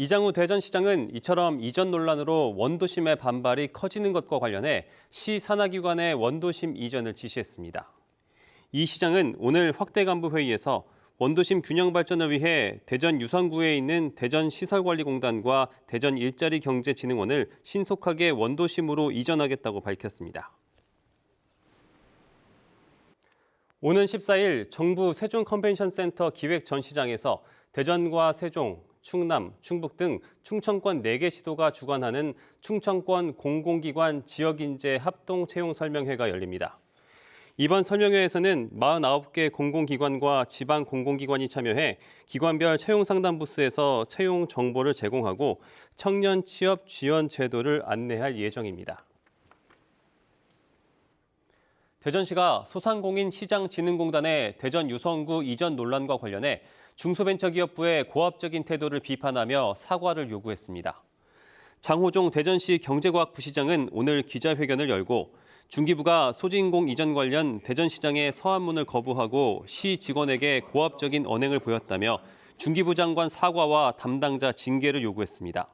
이장우 대전시장은 이처럼 이전 논란으로 원도심의 반발이 커지는 것과 관련해 시 산하기관의 원도심 이전을 지시했습니다. 이 시장은 오늘 확대 간부 회의에서 원도심 균형 발전을 위해 대전 유성구에 있는 대전시설관리공단과 대전 일자리경제진흥원을 신속하게 원도심으로 이전하겠다고 밝혔습니다. 오는 14일 정부 세종 컨벤션 센터 기획 전시장에서 대전과 세종, 충남, 충북 등 충청권 4개 시도가 주관하는 충청권 공공기관 지역인재 합동 채용 설명회가 열립니다. 이번 설명회에서는 49개 공공기관과 지방 공공기관이 참여해 기관별 채용 상담 부스에서 채용 정보를 제공하고 청년 취업 지원 제도를 안내할 예정입니다. 대전시가 소상공인 시장진흥공단의 대전 유성구 이전 논란과 관련해 중소벤처기업부의 고압적인 태도를 비판하며 사과를 요구했습니다. 장호종 대전시 경제과학부시장은 오늘 기자회견을 열고 중기부가 소진공 이전 관련 대전시장의 서한문을 거부하고 시 직원에게 고압적인 언행을 보였다며 중기부 장관 사과와 담당자 징계를 요구했습니다.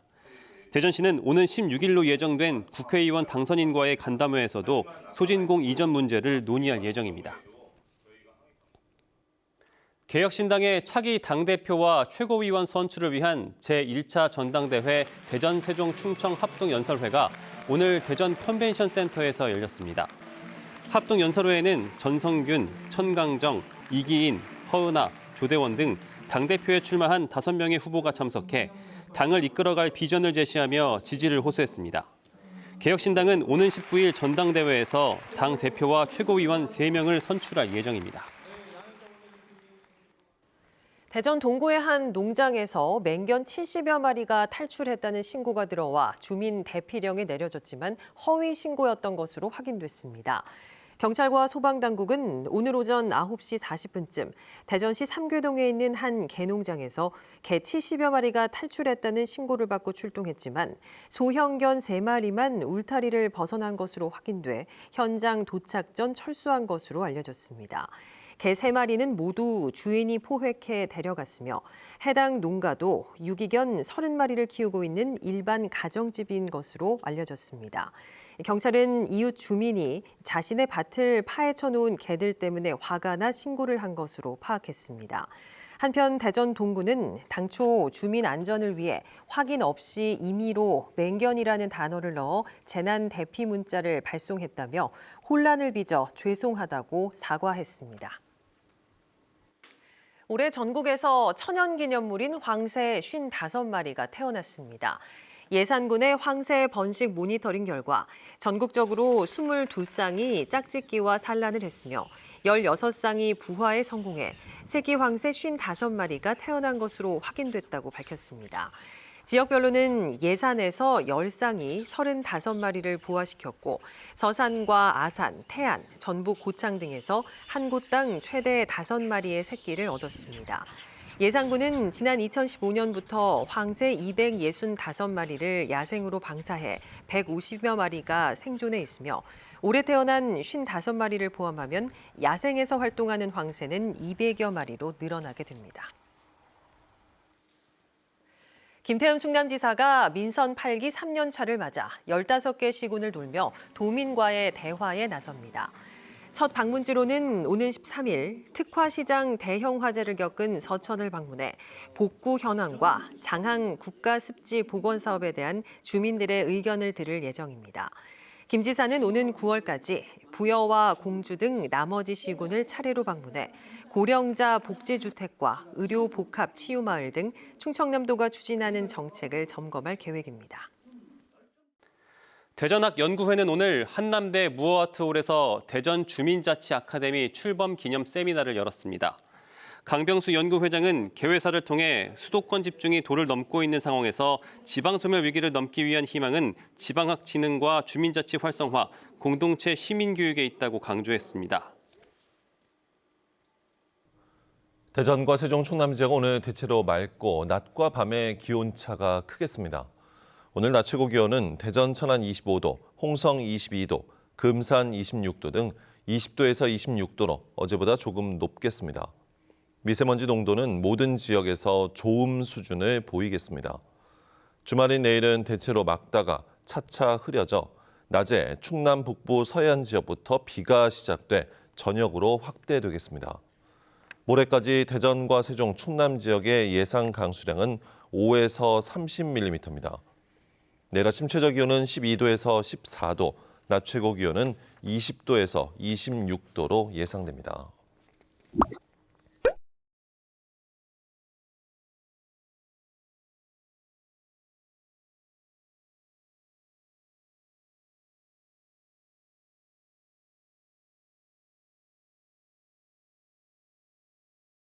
대전시는 오는 16일로 예정된 국회의원 당선인과의 간담회에서도 소진공 이전 문제를 논의할 예정입니다. 개혁신당의 차기 당대표와 최고위원 선출을 위한 제1차 전당대회 대전 세종 충청 합동연설회가 오늘 대전 컨벤션 센터에서 열렸습니다. 합동연설회에는 전성균, 천강정, 이기인, 허은하, 조대원 등 당대표에 출마한 5명의 후보가 참석해 당을 이끌어갈 비전을 제시하며 지지를 호소했습니다. 개혁신당은 오는 19일 전당대회에서 당 대표와 최고위원 3명을 선출할 예정입니다. 대전 동구의 한 농장에서 맹견 70여 마리가 탈출했다는 신고가 들어와 주민 대피령이 내려졌지만 허위 신고였던 것으로 확인됐습니다. 경찰과 소방당국은 오늘 오전 9시 40분쯤 대전시 삼교동에 있는 한 개농장에서 개 70여 마리가 탈출했다는 신고를 받고 출동했지만 소형견 3마리만 울타리를 벗어난 것으로 확인돼 현장 도착 전 철수한 것으로 알려졌습니다. 개 세마리는 모두 주인이 포획해 데려갔으며 해당 농가도 유기견 30마리를 키우고 있는 일반 가정집인 것으로 알려졌습니다. 경찰은 이웃 주민이 자신의 밭을 파헤쳐 놓은 개들 때문에 화가 나 신고를 한 것으로 파악했습니다. 한편 대전 동구는 당초 주민 안전을 위해 확인 없이 임의로 맹견이라는 단어를 넣어 재난 대피 문자를 발송했다며 혼란을 빚어 죄송하다고 사과했습니다. 올해 전국에서 천연기념물인 황새 55마리가 태어났습니다. 예산군의 황새 번식 모니터링 결과 전국적으로 22쌍이 짝짓기와 산란을 했으며 16쌍이 부화에 성공해 새끼 황새 55마리가 태어난 것으로 확인됐다고 밝혔습니다. 지역별로는 예산에서 10쌍이 35마리를 부화시켰고 서산과 아산, 태안, 전북 고창 등에서 한 곳당 최대 5마리의 새끼를 얻었습니다. 예산군은 지난 2015년부터 황새 265마리를 야생으로 방사해 150여 마리가 생존해 있으며 올해 태어난 55마리를 포함하면 야생에서 활동하는 황새는 200여 마리로 늘어나게 됩니다. 김태흠 충남지사가 민선 8기 3년 차를 맞아 15개 시군을 돌며 도민과의 대화에 나섭니다. 첫 방문지로는 오는 13일 특화시장 대형 화재를 겪은 서천을 방문해 복구 현황과 장항 국가습지 복원 사업에 대한 주민들의 의견을 들을 예정입니다. 김 지사는 오는 9월까지 부여와 공주 등 나머지 시군을 차례로 방문해 고령자 복지주택과 의료 복합 치유마을 등 충청남도가 추진하는 정책을 점검할 계획입니다. 대전학 연구회는 오늘 한남대 무어아트홀에서 대전 주민자치 아카데미 출범 기념 세미나를 열었습니다. 강병수 연구회장은 개회사를 통해 수도권 집중이 도를 넘고 있는 상황에서 지방 소멸 위기를 넘기 위한 희망은 지방학 진흥과 주민자치 활성화, 공동체 시민 교육에 있다고 강조했습니다. 대전과 세종 충남 지역은 오늘 대체로 맑고 낮과 밤의 기온차가 크겠습니다. 오늘 낮 최고 기온은 대전 천안 25도, 홍성 22도, 금산 26도 등 20도에서 26도로 어제보다 조금 높겠습니다. 미세먼지 농도는 모든 지역에서 좋음 수준을 보이겠습니다. 주말인 내일은 대체로 맑다가 차차 흐려져 낮에 충남 북부 서해안 지역부터 비가 시작돼 저녁으로 확대되겠습니다. 모레까지 대전과 세종, 충남 지역의 예상 강수량은 5에서 30mm입니다. 내일 아침 최저 기온은 12도에서 14도, 낮 최고 기온은 20도에서 26도로 예상됩니다.